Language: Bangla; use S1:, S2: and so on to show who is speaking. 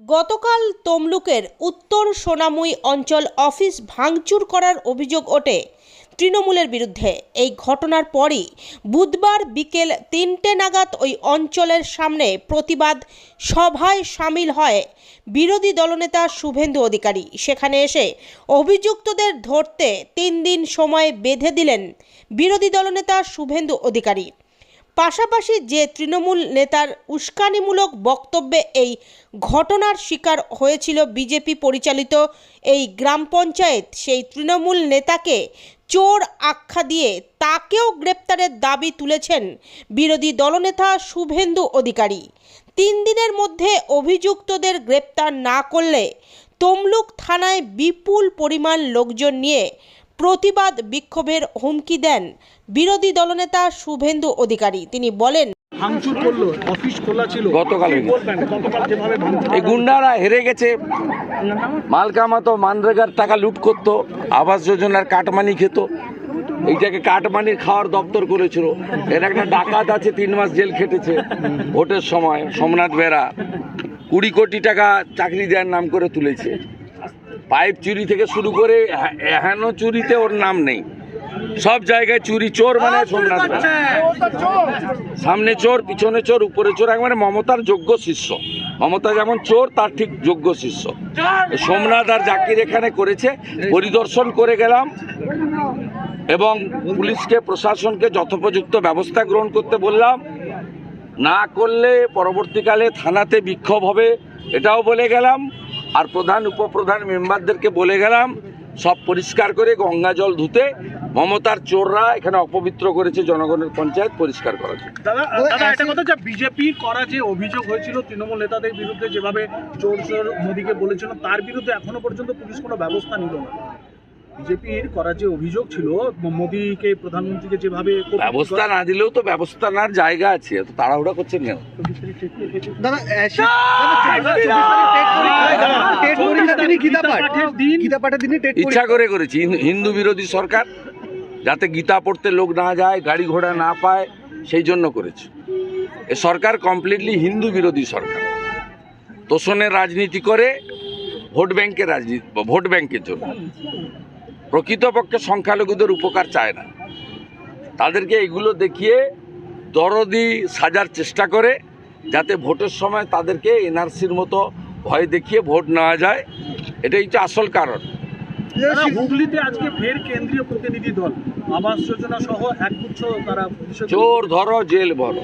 S1: গতকাল তমলুকের উত্তর সোনামুই অঞ্চল অফিস ভাঙচুর করার অভিযোগ ওঠে তৃণমূলের বিরুদ্ধে। এই ঘটনার পরই বুধবার বিকেল তিনটে নাগাদ ওই অঞ্চলের সামনে প্রতিবাদ সভায় সামিল হয় বিরোধী দলনেতা শুভেন্দু অধিকারী। সেখানে এসে অভিযুক্তদের ধরতে তিন দিন সময় বেঁধে দিলেন বিরোধী দলনেতা শুভেন্দু অধিকারী। পাশাপাশি যে তৃণমূল নেতার উস্কানিমূলক বক্তব্যে এই ঘটনার শিকার হয়েছিল বিজেপি পরিচালিত এই গ্রাম পঞ্চায়েত, সেই তৃণমূল নেতাকে চোর আখ্যা দিয়ে তাকেও গ্রেপ্তারের দাবি তুলেছেন বিরোধী দলনেতা শুভেন্দু অধিকারী। তিন দিনের মধ্যে অভিযুক্তদের গ্রেপ্তার না করলে তমলুক থানায় বিপুল পরিমাণ লোকজন নিয়ে প্রতিবাদ বিক্ষোভের হুমকি দেন বিরোধী দলনেতা শুভেন্দু অধিকারী। তিনি বলেন
S2: ভাঙচুর করল অফিস খোলা ছিল।
S3: গতকাল এই গুন্ডারা হেরে গেছে। মাল কামাতো মানরেগার টাকা লুট করতো আবাস যোজনার কাটমানি খেত। এইটাকে কাটমানির খাওয়ার দপ্তর করেছিল। এর একটা ডাকাত আছে তিন মাস জেল খেটেছে। ভোটের সময় সোমনাথ বেরা কুড়ি কোটি টাকা চাকরি দেওয়ার নাম করে তুলেছে। পাইপ চুরি থেকে শুরু করে হ্যাঁ- হেন চুরিতে ওর নাম নেই। সব জায়গায় চুরি চোর মানে সোমনাথ সামনে চোর পিছনে চোর উপরে চোর একবারে মমতার যোগ্য শিষ্য। মমতা যেমন চোর তার ঠিক যোগ্য শিষ্য। সোমনাথ আর জাকির এখানে করেছে পরিদর্শন করে গেলাম এবং পুলিশকে প্রশাসনকে যথোপযুক্ত ব্যবস্থা গ্রহণ করতে বললাম। না করলে পরবর্তীকালে থানাতে বিক্ষোভ হবে এটাও বলে গেলাম। আর প্রধান উপপ্রধান মেম্বারদেরকে বলে গেলাম সব পরিষ্কার করে গঙ্গা জল ধুতে মমতার চোররা এখানে অপবিত্র করেছে জনগণের পঞ্চায়েত পরিষ্কার করা জন্য।
S2: দাদা দাদা একটা কথা যে বিজেপি করা যে অভিযোগ হয়েছিল তৃণমূল নেতাদের বিরুদ্ধে যেভাবে চোর চোর মোদীকে বলেছিল তার বিরুদ্ধে এখনও পর্যন্ত পুলিশ কোনো ব্যবস্থা নিল না বিজেপির করা যে অভিযোগ ছিল মোদীকে প্রধানমন্ত্রীকে যেভাবে
S3: ব্যবস্থা না দিলেও তো ব্যবস্থা নেওয়ার জায়গা আছে এত তাড়াহুড়া করছেন কেন? ইচ্ছা করে করেছি হিন্দু- হিন্দু বিরোধী সরকার যাতে গীতা পড়তে লোক না যায় গাড়ি ঘোড়া না পায় সেই জন্য করেছে। এ সরকার কমপ্লিটলি হিন্দু বিরোধী সরকার। তোষণের রাজনীতি করে ভোট ব্যাংকের রাজনীতি ভোট ব্যাংকের জন্য। প্রকৃতপক্ষে সংখ্যালঘুদের উপকার চায় না। তাদেরকে এগুলো দেখিয়ে দরদি সাজার চেষ্টা করে যাতে ভোটের সময় তাদেরকে এনআরসির মতো ভয় দেখিয়ে ভোট নেওয়া যায়। এটাই হচ্ছে আসল কারণ।
S2: হুগলিতে আজকে ফের কেন্দ্রীয় প্রতিনিধি দল আবাস যোজনা সহ একগুচ্ছ তারা
S3: চোর ধরো জেল ভরো।